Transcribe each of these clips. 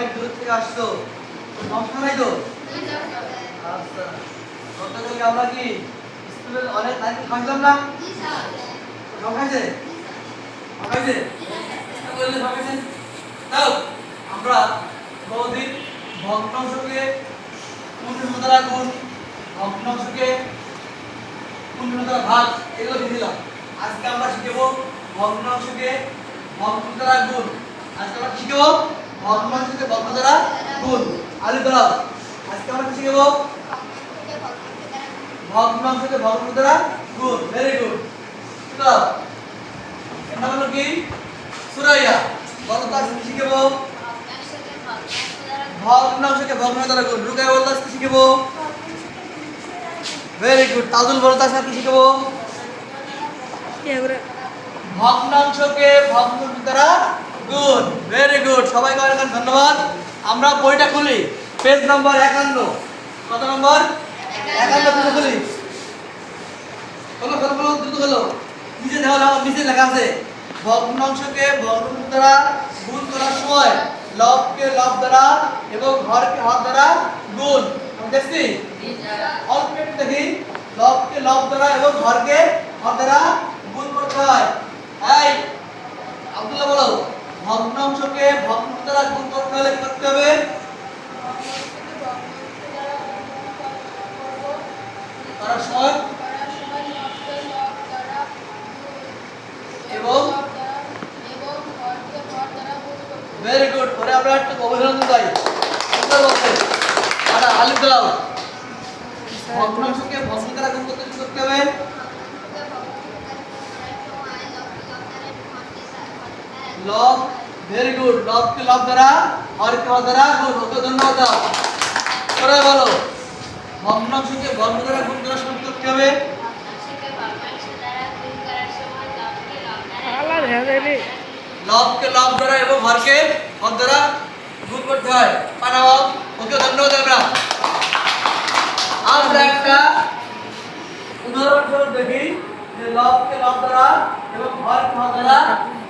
অনেক দূর থেকে আসছো। সমস্যা নাই তো? আচ্ছা গতকালকে আমরা কি? স্কুলে অনেক লাইন খাইলাম না? তাও, আমরা বহুদিন ভগ্নাংশকে পূর্ণ দ্বারা গুণ ভগ্নাংশকে পূর্ণ দ্বারা ভাগ, এগুলো আজকে আমরা শিখব ভগ্নাংশকে ভগ্ন দ্বারা গুণ আজকে আমরা শিখব? ভগ্নাংশকে ভগ্ন দ্বারা গুণ। আলু দ্বারা আজকে আমরা কি শিখব ভগ্নাংশকে ভগ্ন দ্বারা গুণ। ভেরি গুড তো এটা হলো কি? সুরাইয়া। বলো তো আজকে শিখব ভগ্নাংশকে ভগ্ন দ্বারা গুণ রুকাই বলতো আজকে শিখব ভেরি গুড তাজুল বলো তো আজকে কি শিখব ভগ্নাংশকে ভগ্ন দ্বারা গুণ ভেরি গুড সবাইকে অনেক ধন্যবাদ। আমরা বইটা খুলি। পেজ নম্বর একান্ন। কত নম্বর? একান্ন পেজে খুলি। খোলো খোলো খোলো দ্রুত লেখা আছে। ভগ্নাংশকে ভগ্ন দ্বারা গুণ করার সময় লবকে লব দ্বারা এবং হরকে হর দ্বারা গুণ। দেখছি? অল্প দেখি। লবকে লব দ্বারা এবং হরকে হর দ্বারা গুণ করতে হয়। এই, আব্দুল্লাহ বলো। ভগ্নাংশকে ভগ্ন দ্বারা গুণ করতে করতে হবে? এবং পরে আমরা পাই দাও ভগ্নাংশকে ভগ্ন দ্বারা গুণ করতে হবে? লব ভেরি গুড লবকে লব দ্বারা হরকে হর দ্বারা গুণ ওকে ধন্যবাদ দাও পরে বলো। ভগ্নাংশকে ভগ্ন দ্বারা গুণ করার সময় করতে হবে। লবকে লব দ্বারা এবং হরকে হর দ্বারা গুণ করতে হয়। পানাও ওকে ধন্যবাদ আমরা। আমরা একটা উদাহরণস্বরূপ দেখি যে লবকে লব দ্বারা এবং হরকে হর দ্বারা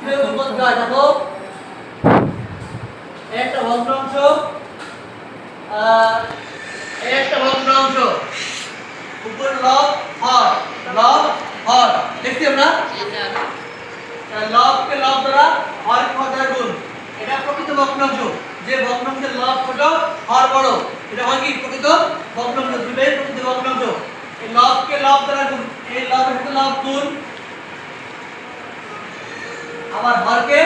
কীভাবে গুণ করতে হয় দেখো এই একটা ভগ্নাংশ আহ, এই একটা ভগ্নাংশ উপর লব হর লব হর দেখছি আমরা লবকে লব দ্বারা হরকে হর দ্বারা গুণ এটা প্রকৃত ভগ্নাংশ যে ভগ্নাংশের লব ছোট হর বড় এটা হয় কি প্রকৃত ভগ্নাংশ দুটোই প্রকৃত ভগ্নাংশ এই লবকে লব দ্বারা গুণ এই লবের সাথে লব গুণ আবার ঘরকে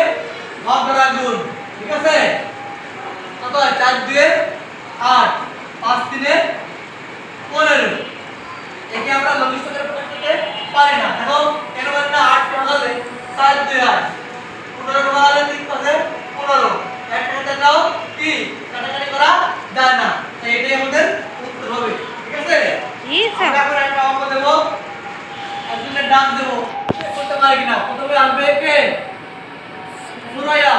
হর দ্বারা গুণ ঠিক আছে? কত চার দিয়ে আট পাঁচ তিনে পনেরো একে আমরা লঘিষ্ঠ করে প্রকাশ করতে পারি না দেখো কেন বলেন না আট ভাঙালে চার দুই আট পনেরো ভাঙালে তিন পাশে পনেরো একটা হাতে নাও কি কাটাকাটি করা যায় না তো এটাই আমাদের উত্তর হবে ঠিক আছে আমরা এখন একটা অঙ্ক দেবো একজনের ডাক দেবো সে করতে পারে কিনা প্রথমে আসবে কে সুরাইয়া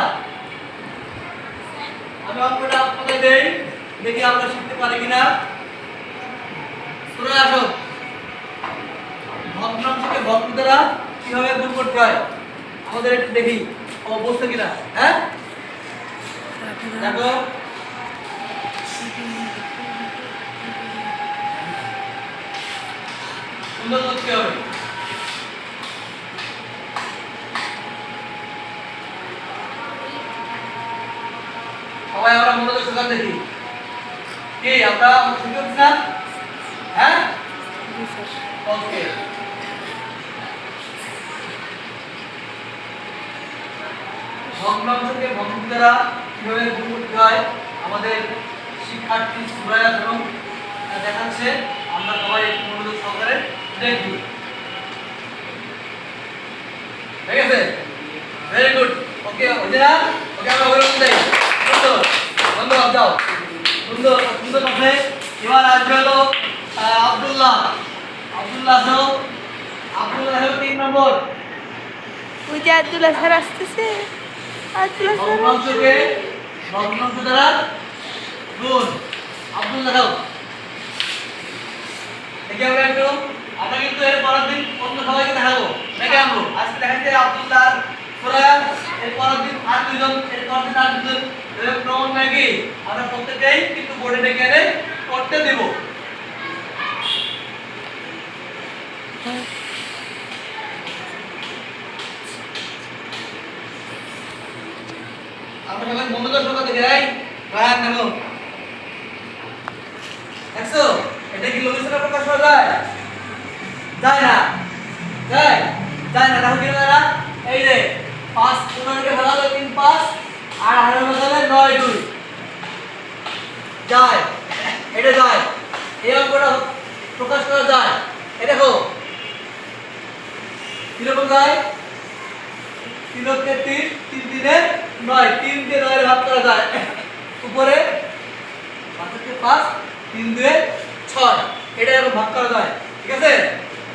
আমি অঙ্কটা আপনাদের দেই দেখি আমরা শিখতে পারি কিনা? সুরাইয়া আসো। ভগ্নাংশকে ভগ্ন দ্বারা কীভাবে গুণ করতে হয়? আমাদের একটু দেখি বুঝছে কিনা? হ্যাঁ? দেখো। সুন্দর করতে হবে। সবাই আমরা মনোযোগ সহকারে দেখি। কি? আমরা উঠছি না হ্যাঁ? ওকে। ভগ্নাংশকে ভগ্ন দ্বারা কীভাবে গুণ করতে হয় আমাদের শিক্ষার্থী সুরায়া এবং দেখাচ্ছে। আমরা সবাই মনোযোগ সহকারে দেখি ঠিক আছে? ভেরি গুড ওকে ওকে আমরা সুন্দর এবার আসবে হলো আব্দুল্লাহ। আব্দুল্লাহ আসো। হলো তিন নম্বর। ওই যে আব্দুল্লাহ স্যার আসতেছে। আব্দুল্লাহ স্যার ভগ্নাংশকে ভগ্নাংশ দ্বারা গুণ। আব্দুল্লাহ দাও। দেখি আমরা একটু। আমরা কিন্তু এর পরের দিন অন্য সবাইকে দেখাবো। দেখে আনব। আজকে দেখাচ্ছি আব্দুল্লাহ। সুরায়া এর পরের দিন আর দুজন কিন্তু বোর্ডে ডেকে এনে করতে দেব। আমরা যাই রায়ান দেখো। দেখছ এটা কি লঘিষ্ঠতা প্রকাশ করা যায় যায় না যায় যায় না তাহলে কি হবে না এই যে পাঁচ পনেরোকে ভাগালে তিন পাঁচ আর আঠারো ভাগালে নয় দুই যায় এটা যায় এই অঙ্কটা প্রকাশ করা যায় এই দেখো কীরকম যায় তিন অক্ষে তিন তিন নয় তিন দিয়ে নয়ের ভাগ করা যায় উপরে পাঁচ অক্ষে পাঁচ তিন ছয় এটা ভাগ করা যায় ঠিক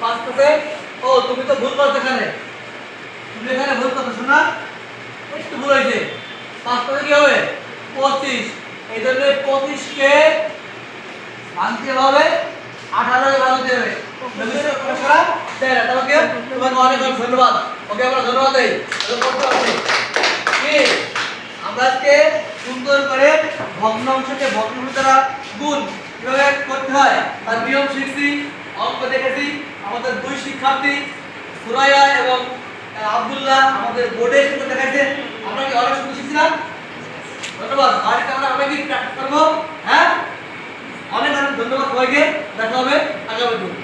পাঁচ থেকে ও, তুমি তো ভুল করছ এখানে। তুমি এখানে ভুল করছ শোনা একটু ভুল হয়েছে। পাঁচ কি হবে পঁচিশ। এই জন্য পঁচিশকে ভাঙতে হবে আঠারো ভাঙতে হবে। আমরা ধন্যবাদ সুন্দর করে ভগ্নাংশকে ভগ্নাংশ দ্বারা গুণ কীভাবে করতে হয়? তার নিয়ম শিখছি, অঙ্ক আমাদের দুই শিক্ষার্থী সুরাইয়া এবং আব্দুল্লাহ আমাদের বোর্ডে কিন্তু দেখাইছে। আমরা কি অনেক খুশি ছিলাম ধন্যবাদ। বাড়িতে আমরা আমরা প্র্যাকটিস করব। হ্যাঁ? অনেক অনেক ধন্যবাদ সবাইকে। দেখা হবে আগামী